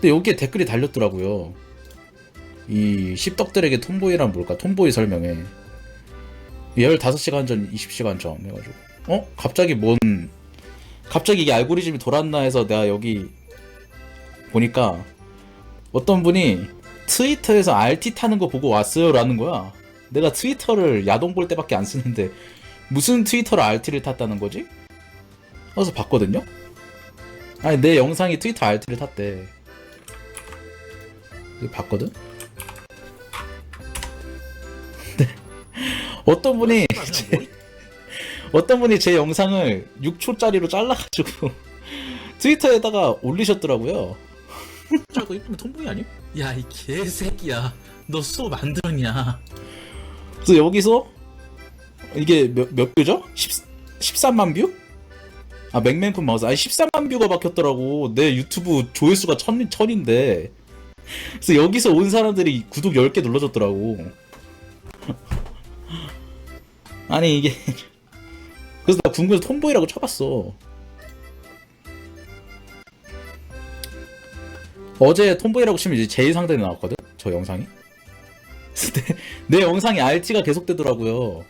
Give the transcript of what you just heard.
근데 여기에 댓글이 달렸더라고요. 이 씹덕들에게 톰보이란 뭘까? 톰보이 설명에 15시간 전, 20시간 전 해가지고 어? 갑자기 뭔 갑자기 이게 알고리즘이 돌았나 해서 내가 여기 보니까 어떤 분이 트위터에서 RT 타는 거 보고 왔어요 라는 거야. 내가 트위터를 야동 볼 때밖에 안 쓰는데 무슨 트위터로 RT를 탔다는 거지? 그래서 봤거든요? 아니 내 영상이 트위터 RT를 탔대. 봤거든? 근데 어떤 분이 어떤 분이 제 영상을 6초짜리로 잘라가지고 트위터에다가 올리셨더라고요. 저거 이쁘면 톰보이 아님? 야이 개새끼야 너 수업 안 들었냐 그래서 여기서 이게 몇, 몇 뷰죠? 10, 13만 뷰? 아 맥맨폰 마우스 아니 13만 뷰가 박혔더라고 내 유튜브 조회수가 천, 천인데 그래서 여기서 온 사람들이 구독 10개 눌러줬더라고. 아니 이게. 그래서 나 궁금해서 톰보이라고 쳐봤어. 어제 톰보이라고 치면 이제 제일 상단에 나왔거든? 저 영상이? 근데 내 영상이 RT가 계속되더라고요